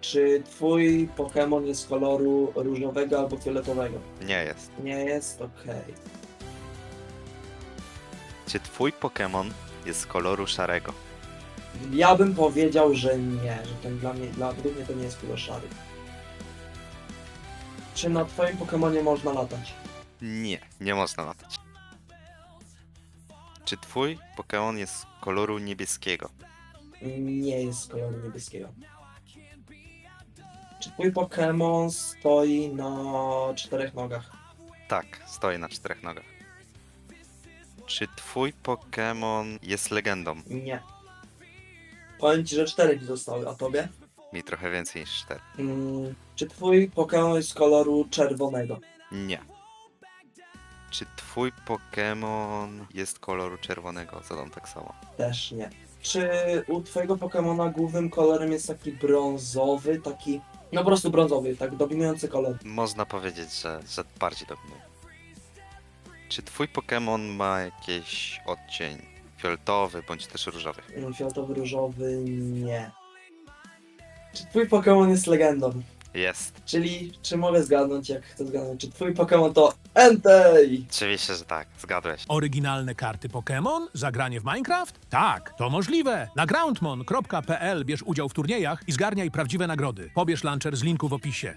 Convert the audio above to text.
Czy twój Pokémon jest koloru różowego albo fioletowego? Nie jest. Nie jest, okej. Czy twój Pokémon jest koloru szarego? Ja bym powiedział, że nie, że ten dla mnie, dla według mnie to nie jest kolor szary. Czy na twoim Pokémonie można latać? Nie, nie można latać. Czy twój Pokémon jest koloru niebieskiego? Nie jest koloru niebieskiego. Czy twój Pokémon stoi na czterech nogach? Tak, stoi na czterech nogach. Czy twój Pokémon jest legendą? Nie. Powiem ci, że cztery mi zostały, a tobie? Mi trochę więcej niż cztery. Mm, czy twój Pokémon jest koloru czerwonego? Nie. Czy twój Pokémon jest koloru czerwonego? Zadam tak samo. Też nie. Czy u twojego Pokémona głównym kolorem jest taki brązowy, taki... No po prostu brązowy, tak dominujący kolor. Można powiedzieć, że, że bardziej dominuje. Czy twój Pokémon ma jakiś odcień fioletowy bądź też różowy? Mm, Fioletowy, różowy, nie. Czy twój Pokémon jest legendą? Jest. Czyli, czy mogę zgadnąć, jak chcę zgadnąć, czy twój Pokémon to Entei? Oczywiście, że tak. Zgadłeś. Oryginalne karty Pokémon? Zagranie w Minecraft? Tak, to możliwe. Na groundmon.pl bierz udział w turniejach i zgarniaj prawdziwe nagrody. Pobierz launcher z linku w opisie.